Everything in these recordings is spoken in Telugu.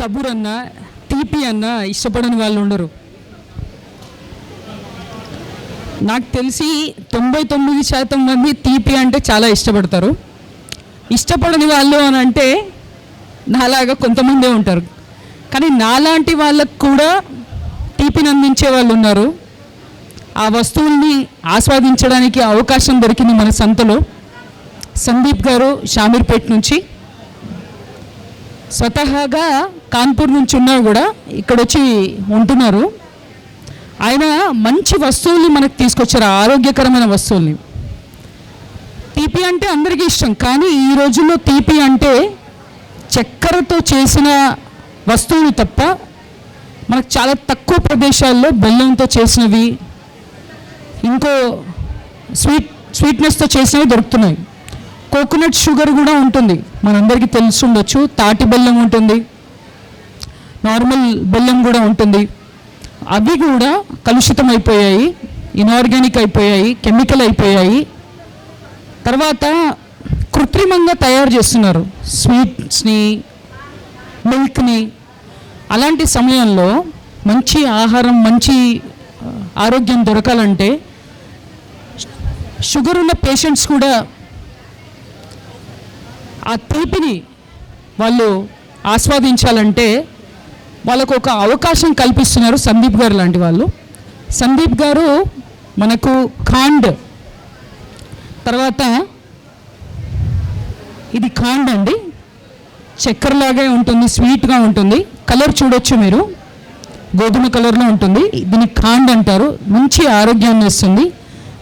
కబూర్ అన్న తీపి అన్న ఇష్టపడని వాళ్ళు ఉండరు. నాకు తెలిసి తొంభై తొమ్మిది శాతం మంది తీపి అంటే చాలా ఇష్టపడతారు. ఇష్టపడని వాళ్ళు అని అంటే నాలాగా కొంతమందే ఉంటారు. కానీ నాలాంటి వాళ్ళకు కూడా తీపిని అందించే వాళ్ళు ఉన్నారు. ఆ వస్తువుల్ని ఆస్వాదించడానికి అవకాశం దొరికింది మన సంతలో. సందీప్ గారు షామీర్పేట్ నుంచి. స్వతహాగా కాన్పూర్ నుంచి ఉన్నా కూడా ఇక్కడ వచ్చి ఉంటున్నారు. ఆయన మంచి వస్తువుల్ని మనకు తీసుకొచ్చారు ఆరోగ్యకరమైన వస్తువుల్ని. తీపి అంటే అందరికీ ఇష్టం కానీ ఈ రోజుల్లో తీపి అంటే చక్కెరతో చేసిన వస్తువులు తప్ప మనకు చాలా తక్కువ ప్రదేశాల్లో బెల్లంతో చేసినవి ఇంకో స్వీట్ స్వీట్నెస్తో చేసినవి దొరుకుతున్నాయి. కోకోనట్ షుగర్ కూడా ఉంటుంది మనందరికీ తెలిసి ఉండొచ్చు తాటి బెల్లం ఉంటుంది. నార్మల్ బెల్లం కూడా ఉంటుంది. అవి కూడా కలుషితం అయిపోయాయి ఇనార్గానిక్ అయిపోయాయి కెమికల్ అయిపోయాయి. తర్వాత కృత్రిమంగా తయారు చేస్తున్నారు. స్వీట్స్ని మిల్క్ని. అలాంటి సమయంలో మంచి ఆహారం మంచి ఆరోగ్యం దొరకాలంటే షుగర్ ఉన్న పేషెంట్స్ కూడా ఆ తీపిని వాళ్ళు ఆస్వాదించాలంటే వాళ్ళకు ఒక అవకాశం కల్పిస్తున్నారు సందీప్ గారు లాంటి వాళ్ళు. సందీప్ గారు మనకు ఖాండ్. తర్వాత ఇది ఖాండ్ అండి. చక్కెరలాగే ఉంటుంది స్వీట్గా ఉంటుంది. కలర్ చూడొచ్చు మీరు. గోధుమ కలర్లో ఉంటుంది. దీన్ని ఖాండ్ అంటారు. మంచి ఆరోగ్యాన్ని ఇస్తుంది.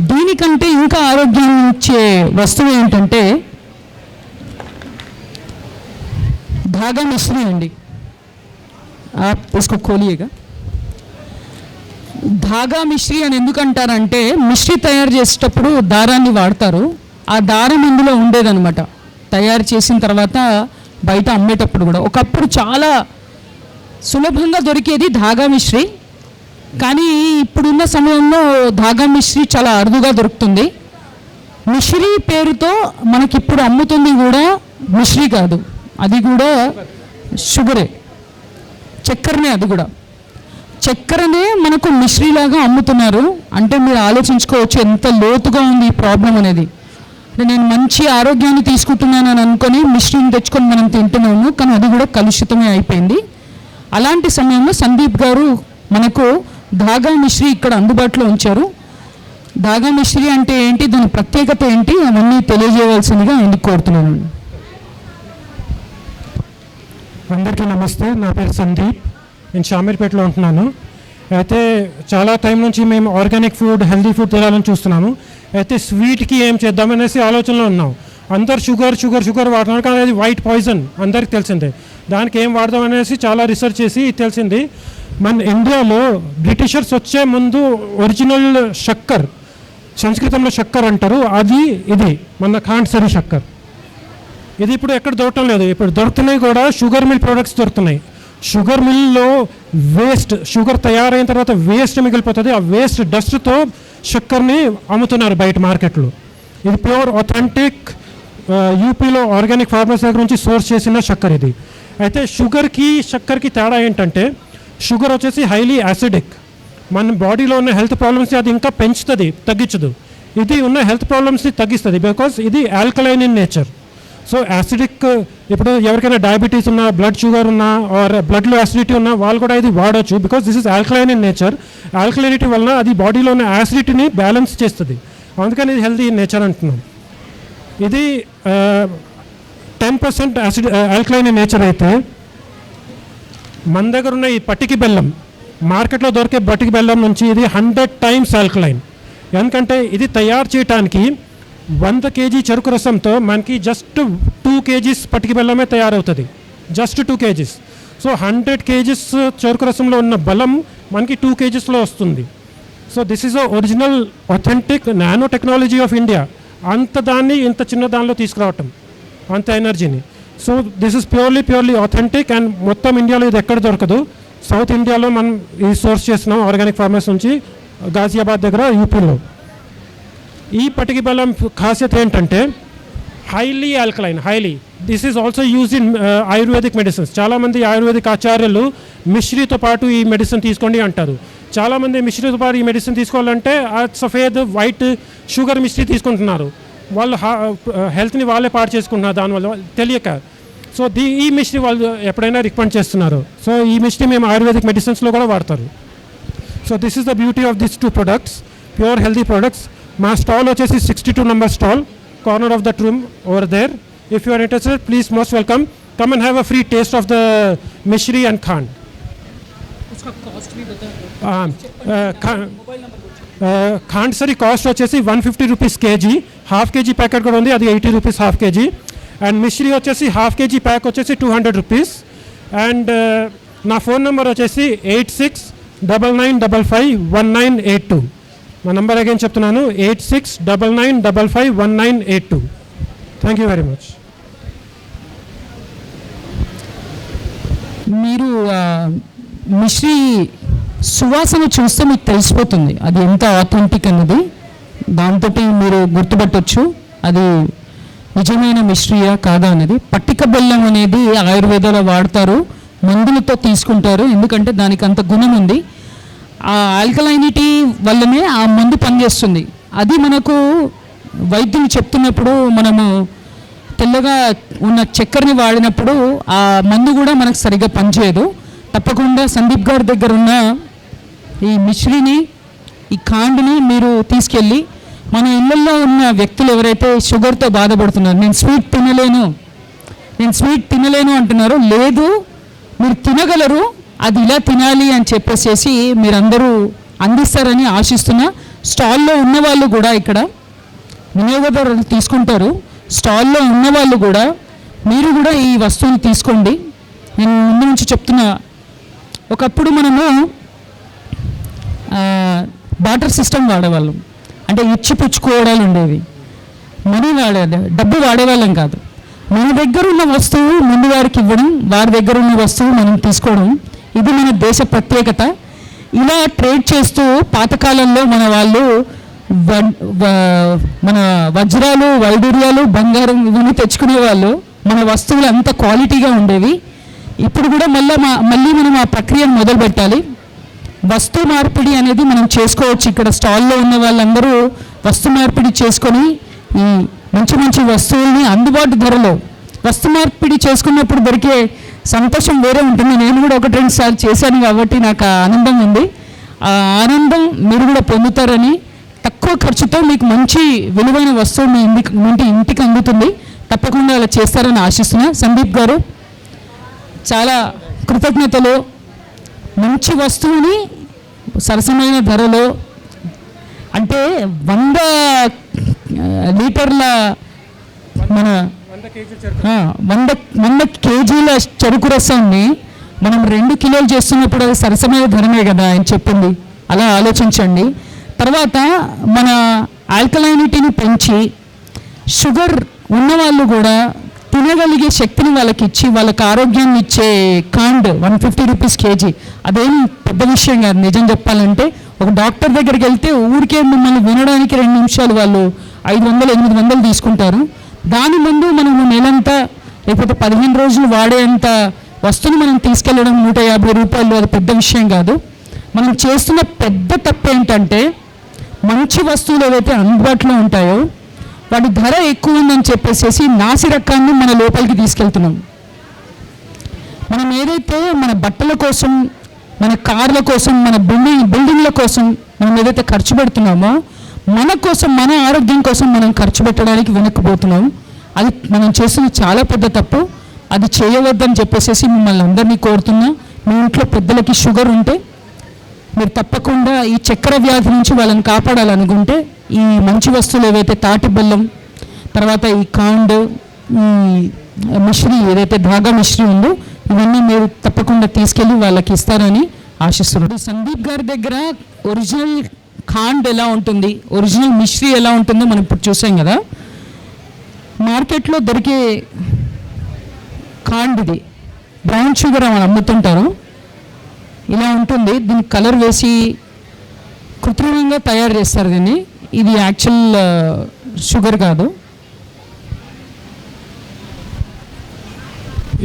దీనికంటే ఇంకా ఆరోగ్యాన్ని ఇచ్చే వస్తువు ఏంటంటే బాగా వస్తున్నాయండి. అండి आप इसको खोलिएगा ధాగా మిశ్రీ అని ఎందుకు అంటారంటే మిశ్రీ తయారు చేసేటప్పుడు దారాన్ని వాడతారు ఆ దారం ఇందులో ఉండేదన్నమాట తయారు చేసిన తర్వాత బయట అమ్మేటప్పుడు కూడా ఒకప్పుడు చాలా సులభంగా దొరికేది ధాగా మిశ్రీ కానీ ఇప్పుడున్న సమయంలో ధాగా మిశ్రీ చాలా అరుదుగా దొరుకుతుంది మిశ్రీ పేరుతో మనకిప్పుడు అమ్ముతుంది కూడా మిశ్రీ కాదు అది కూడా షుగరే చక్కెరనే అది కూడా. చక్కెరనే మనకు మిశ్రీలాగా అమ్ముతున్నారు. అంటే మీరు ఆలోచించుకోవచ్చు ఎంత లోతుగా ఉంది ఈ ప్రాబ్లం అనేది. నేను మంచి ఆరోగ్యాన్ని తీసుకుంటున్నాను అని అనుకొని మిశ్రీని తెచ్చుకొని మనం తింటున్నాము కానీ అది కూడా కలుషితమే అయిపోయింది. అలాంటి సమయంలో సందీప్ గారు మనకు దాగా మిశ్రీ ఇక్కడ అందుబాటులో ఉంచారు. దాగా మిశ్రీ అంటే ఏంటి దాని ప్రత్యేకత ఏంటి అవన్నీ తెలియజేయవలసిందిగా ఎందుకు కోరుతున్నాను. అందరికీ నమస్తే. నా పేరు సందీప్. నేను షామీర్పేటలో ఉంటున్నాను. అయితే చాలా టైం నుంచి మేము ఆర్గానిక్ ఫుడ్ హెల్దీ ఫుడ్ తినాలని చూస్తున్నాము. అయితే స్వీట్కి ఏం చేద్దామనేసి ఆలోచనలో ఉన్నాం. అందరు షుగర్ షుగర్ షుగర్ వాడుతున్నారు. కానీ అది వైట్ పాయిజన్. అందరికి తెలిసిందే. దానికి ఏం వాడదాం అనేసి చాలా రీసెర్చ్ చేసి తెలిసింది. మన ఇండియాలో బ్రిటిషర్స్ వచ్చే ముందు ఒరిజినల్ షక్కర్ సంస్కృతంలో షక్కర్ అంటారు. అది ఇది మన ఖాండ్సరి షక్కర్. ఇది ఇప్పుడు ఎక్కడ దొరకటం లేదు. ఇప్పుడు దొరుకుతున్నాయి కూడా షుగర్ మిల్ ప్రొడక్ట్స్ దొరుకుతున్నాయి. షుగర్ మిల్లో వేస్ట్ షుగర్ తయారైన తర్వాత వేస్ట్ మిగిలిపోతుంది. ఆ వేస్ట్ డస్ట్తో షుగర్ని అమ్ముతున్నారు బయట మార్కెట్లో. ఇది ప్యూర్ ఆథెంటిక్ యూపీలో ఆర్గానిక్ ఫార్మర్స్ దగ్గర నుంచి సోర్స్ చేసిన షక్కర్ ఇది. అయితే షుగర్కి షక్కర్కి తేడా ఏంటంటే షుగర్ వచ్చేసి హైలీ యాసిడిక్. మన బాడీలో ఉన్న హెల్త్ ప్రాబ్లమ్స్ని అది ఇంకా పెంచుతుంది తగ్గించదు. ఇది ఉన్న హెల్త్ ప్రాబ్లమ్స్ని తగ్గిస్తుంది బికాస్ ఇది alkaline in nature. So acidic uh, ఇప్పుడు ఎవరికైనా డయాబెటీస్ ఉన్నా బ్లడ్ షుగర్ ఉన్నా ఆర్ బ్లడ్లో యాసిడిటీ ఉన్నా వాళ్ళు కూడా ఇది వాడవచ్చు because this is alkaline in nature alkalinity వలన అది బాడీలో ఉన్న యాసిడిటీని బ్యాలెన్స్ చేస్తుంది. అందుకని ఇది హెల్తీ ఇన్ నేచర్ అంటున్నాం. ఇది ten percent acid alkaline in nature అయితే మన దగ్గర ఉన్న ఈ పట్టికి బెల్లం మార్కెట్లో దొరికే పట్టికి బెల్లం నుంచి ఇది హండ్రెడ్ టైమ్స్ ఆల్కలైన్ ఎందుకంటే ఇది తయారు చేయడానికి వంద కేజీ చెరుకు రసంతో మనకి జస్ట్ టూ కేజీస్ పట్టికి బెల్లమే తయారవుతుంది. Just two KGs. So hundred KGs చెరుకు రసంలో ఉన్న బలం మనకి టూ కేజీస్లో వస్తుంది. So this is a original authentic nano technology of India అంత దాన్ని ఇంత చిన్న దానిలో తీసుకురావటం. అంత ఎనర్జీని so this is purely purely authentic and మొత్తం ఇండియాలో ఇది ఎక్కడ దొరకదు. సౌత్ ఇండియాలో మనం ఈ సోర్స్ చేస్తున్నాం ఆర్గానిక్ ఫార్మర్స్ నుంచి గాజియాబాద్ దగ్గర యూపీలో ఈ పటికి బెల్లం ఖాసియత్ ఏంటంటే highly alkaline highly this is also use in Ayurvedic medicines చాలామంది ఆయుర్వేదిక్ ఆచార్యులు మిశ్రీతో పాటు ఈ మెడిసిన్ తీసుకోండి అంటారు. చాలామంది మిశ్రీతో పాటు ఈ మెడిసిన్ తీసుకోవాలంటే ఆ సఫేద్ వైట్ షుగర్ మిశ్రీ తీసుకుంటున్నారు. వాళ్ళు హెల్త్ని uh, వాళ్ళే పాడు చేసుకుంటున్నారు దానివల్ల తెలియక. సో దీ ఈ మిశ్రీ వాళ్ళు ఎప్పుడైనా రికమెండ్ చేస్తున్నారు. సో ఈ మిశ్రీ మేము ఆయుర్వేదిక్ మెడిసిన్స్లో కూడా వాడతారు. So this is the beauty of this two products pure healthy products మా స్టాల్ వచ్చేసి sixty two number stall corner of that room over there if you are interested please most welcome come and have a free taste of the mishri and khand khand సరి కాస్ట్ వచ్చేసి one fifty rupees KG half KG packet కూడా ఉంది అది eighty rupees half KG and mishri వచ్చేసి హాఫ్ కేజీ ప్యాక్ వచ్చేసి టూ హండ్రెడ్ రూపీస్ అండ్ నా ఫోన్ నెంబర్ వచ్చేసి eight six double nine double five one nine eight two నా నెంబర్ అగైన్ చెప్తున్నాను. Eight six double nine double five one nine eight two. Thank you very much మీరు మిశ్రీ సువాసన చూస్తే మీకు తెలిసిపోతుంది. అది ఎంత ఆథెంటిక్ అన్నది. దాంతో మీరు గుర్తుపట్టొచ్చు. అది నిజమైన మిశ్రీయా కాదా అనేది పట్టిక బెల్లం అనేది ఆయుర్వేదంలో వాడతారు. మందులతో తీసుకుంటారు. ఎందుకంటే దానికి అంత గుణం ఉంది. ఆ ఆల్కలైనిటీ వల్లనే ఆ మందు పనిచేస్తుంది. అది మనకు వైద్యులు చెప్తున్నప్పుడు మనము తెల్లగా ఉన్న చక్కెరని వాడినప్పుడు ఆ మందు కూడా మనకు సరిగ్గా పనిచేయదు. తప్పకుండా సందీప్ గారి దగ్గర ఉన్న ఈ మిశ్రిని ఈ కాండ్ని మీరు తీసుకెళ్ళి మన ఇళ్ళల్లో ఉన్న వ్యక్తులు ఎవరైతే షుగర్తో బాధపడుతున్నారు నేను స్వీట్ తినలేను నేను స్వీట్ తినలేను అంటున్నారు లేదు మీరు తినగలరు అది ఇలా తినాలి అని చెప్పేసేసి మీరందరూ అందిస్తారని ఆశిస్తున్నా. స్టాల్లో ఉన్న వాళ్ళు కూడా ఇక్కడ వినియోగదారులు తీసుకుంటారు. స్టాల్లో ఉన్న వాళ్ళు కూడా మీరు కూడా ఈ వస్తువుని తీసుకోండి. నేను ముందు నుంచి చెప్తున్నా ఒకప్పుడు మనము బాటర్ సిస్టమ్ వాడేవాళ్ళం. అంటే ఇచ్చి పుచ్చుకోవడాలు ఉండేవి. మనీ వాడేది డబ్బు వాడేవాళ్ళం కాదు. మన దగ్గర ఉన్న వస్తువు ముందు వారికి ఇవ్వడం వారి దగ్గర ఉన్న వస్తువు మనం తీసుకోవడం ఇది మన దేశ ప్రత్యేకత. ఇలా ట్రేడ్ చేస్తూ పాతకాలంలో మన వాళ్ళు మన వజ్రాలు వైడూర్యాలు బంగారం ఇవన్నీ తెచ్చుకునే వాళ్ళు మన వస్తువులు అంత క్వాలిటీగా ఉండేవి. ఇప్పుడు కూడా మళ్ళీ మా మళ్ళీ మనం ఆ ప్రక్రియను మొదలు పెట్టాలి. వస్తు మార్పిడి అనేది మనం చేసుకోవచ్చు. ఇక్కడ స్టాల్లో ఉన్న వాళ్ళందరూ వస్తు మార్పిడి చేసుకొని ఈ మంచి మంచి వస్తువుల్ని అందుబాటు ధరలో వస్తు మార్పిడి చేసుకున్నప్పుడు దొరికే సంతోషం వేరే ఉంటుంది. నేను కూడా ఒకటి రెండు సార్లు చేశాను కాబట్టి నాకు ఆనందం ఉంది. ఆ ఆనందం మీరు కూడా పొందుతారని తక్కువ ఖర్చుతో మీకు మంచి విలువైన వస్తువు మీ ఇంటికి ఇంటి ఇంటికి అందుతుంది. తప్పకుండా అలా చేస్తారని ఆశిస్తున్నా. సందీప్ గారు చాలా కృతజ్ఞతలు. మంచి వస్తువుని సరసమైన ధరలో అంటే వంద లీటర్ల మన వంద వంద కేజీల చెరుకు రసాన్ని మనం రెండు కిలోలు చేస్తున్నప్పుడు అది సరసమైన ధరమే కదా ఆయన చెప్పింది. అలా ఆలోచించండి. తర్వాత మన ఆల్కలైనిటీని పెంచి షుగర్ ఉన్నవాళ్ళు కూడా తినగలిగే శక్తిని వాళ్ళకి ఇచ్చి వాళ్ళకి ఆరోగ్యాన్ని ఇచ్చే కాండ్ వన్ ఫిఫ్టీ రూపీస్ కేజీ. అదేం పెద్ద విషయం కాదు. నిజం చెప్పాలంటే ఒక డాక్టర్ దగ్గరికి వెళ్తే ఊరికే మిమ్మల్ని వినడానికి రెండు నిమిషాలు వాళ్ళు ఐదు వందలు ఎనిమిది వందలు తీసుకుంటారు. దాని ముందు మనం నెలంతా లేకపోతే పదిహేను రోజులు వాడేంత వస్తువుని మనం తీసుకెళ్ళడం నూట యాభై రూపాయలు అది పెద్ద విషయం కాదు. మనం చేస్తున్న పెద్ద తప్పు ఏంటంటే మంచి వస్తువులు ఏవైతే అందుబాటులో ఉంటాయో వాటి ధర ఎక్కువ ఉందని చెప్పేసి నాసి రకాన్ని మన లోపలికి తీసుకెళ్తున్నాం. మనం ఏదైతే మన బట్టల కోసం మన కార్ల కోసం మన బిల్డింగ్ బిల్డింగ్ల కోసం మనం ఏదైతే ఖర్చు పెడుతున్నామో మన కోసం మన ఆరోగ్యం కోసం మనం ఖర్చు పెట్టడానికి వెనక్కిపోతున్నాం. అది మనం చేసిన చాలా పెద్ద తప్పు. అది చేయవద్దని చెప్పేసి మిమ్మల్ని అందరినీ కోరుతున్నా. మీ ఇంట్లో పెద్దలకి షుగర్ ఉంటే మీరు తప్పకుండా ఈ చక్కెర వ్యాధి నుంచి వాళ్ళని కాపాడాలనుకుంటే ఈ మంచి వస్తువులు ఏవైతే తాటి బెల్లం తర్వాత ఈ కాండ్ ఈ మిశ్రీ ఏదైతే ధాగా మిశ్రీ ఉందో ఇవన్నీ మీరు తప్పకుండా తీసుకెళ్ళి వాళ్ళకి ఇస్తారని ఆశిస్తున్నాడు సందీప్ గారి దగ్గర ఒరిజినల్ ఖాండ్ ఎలా ఉంటుంది? ఒరిజినల్ మిశ్రీ ఎలా ఉంటుందో మనం ఇప్పుడు చూసాం కదా. మార్కెట్లో దొరికే ఖాండ్ ఇది. బ్రౌన్ షుగర్ అని అమ్ముతుంటారు. ఇలా ఉంటుంది. దీనికి కలర్ వేసి కృత్రిమంగా తయారు చేస్తారు దీన్ని. ఇది యాక్చువల్ షుగర్ కాదు.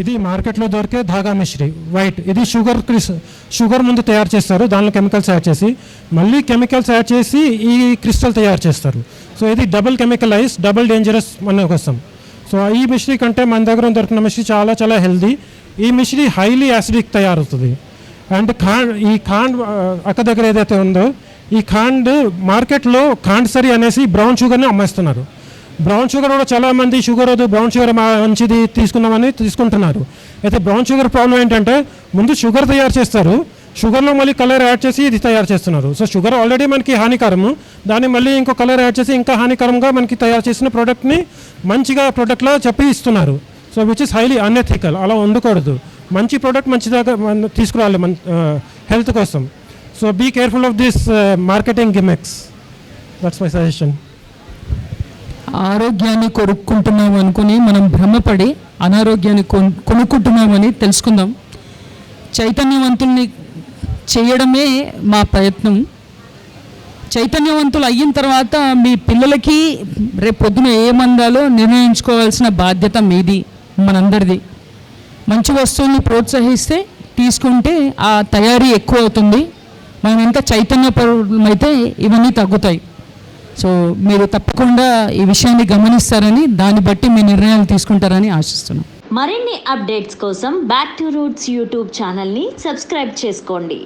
ఇది మార్కెట్లో దొరికే ధాగా మిశ్రీ వైట్ ఇది షుగర్ క్రిస్ షుగర్ ముందు తయారు చేస్తారు దానిలో కెమికల్స్ యాడ్ చేసి మళ్ళీ కెమికల్స్ యాడ్ చేసి ఈ క్రిస్టల్ తయారు చేస్తారు. సో ఇది డబుల్ కెమికలైజ్ డబుల్ డేంజరస్ మన కోసం సో ఈ మిశ్రీ కంటే మన దగ్గర దొరికిన మిశ్రీ చాలా చాలా హెల్దీ ఈ మిశ్రీ హైలీ యాసిడిక్ తయారవుతుంది. అండ్ ఖాండ్ ఈ ఖాండ్ అక్క దగ్గర ఏదైతే ఉందో ఈ ఖాండ్ మార్కెట్లో ఖాండ్ సరి అనేసి బ్రౌన్ షుగర్ని అమ్మేస్తున్నారు. బ్రౌన్ షుగర్ కూడా చాలా మంది షుగర్ వద్దు బ్రౌన్ షుగర్ మంచిది తీసుకుందామని తీసుకుంటున్నారు. అయితే బ్రౌన్ షుగర్ ప్రాబ్లం ఏంటంటే ముందు షుగర్ తయారు చేస్తారు షుగర్లో మళ్ళీ కలర్ యాడ్ చేసి ఇది తయారు చేస్తున్నారు. సో షుగర్ ఆల్రెడీ మనకి హానికరము దాన్ని మళ్ళీ ఇంకో కలర్ యాడ్ చేసి ఇంకా హానికరంగా మనకి తయారు చేసిన ప్రోడక్ట్ని మంచిగా ప్రోడక్ట్లా చెప్పి ఇస్తున్నారు. So which is highly unethical అలా ఉండకూడదు మంచి ప్రోడక్ట్ మంచిదాకా తీసుకురావాలి మన హెల్త్ కోసం. So be careful of this marketing gimmicks that's my suggestion ఆరోగ్యాన్ని కొనుక్కుంటున్నాం అనుకుని మనం భ్రమపడి అనారోగ్యాన్ని కొనుక్కుంటున్నామని తెలుసుకుందాం. చైతన్యవంతుల్ని చేయడమే మా ప్రయత్నం. చైతన్యవంతులు అయిన తర్వాత మీ పిల్లలకి రేపు పొద్దున ఏమందాలో నిర్ణయించుకోవాల్సిన బాధ్యత మీది మనందరిది. మంచి వస్తువుల్ని ప్రోత్సహిస్తే తీసుకుంటే ఆ తయారీ ఎక్కువ అవుతుంది. మనం ఎంత చైతన్యపరమైతే ఇవన్నీ తగ్గుతాయి. సో మీరు తప్పకుండా ఈ విషయాన్ని గమనిస్తారని దాన్ని బట్టి మీ నిర్ణయాలు తీసుకుంటారని ఆశిస్తున్నాం. మరిన్ని అప్డేట్స్ కోసం బ్యాక్ టు రూట్స్ యూట్యూబ్ ఛానల్ని సబ్స్క్రైబ్ చేసుకోండి.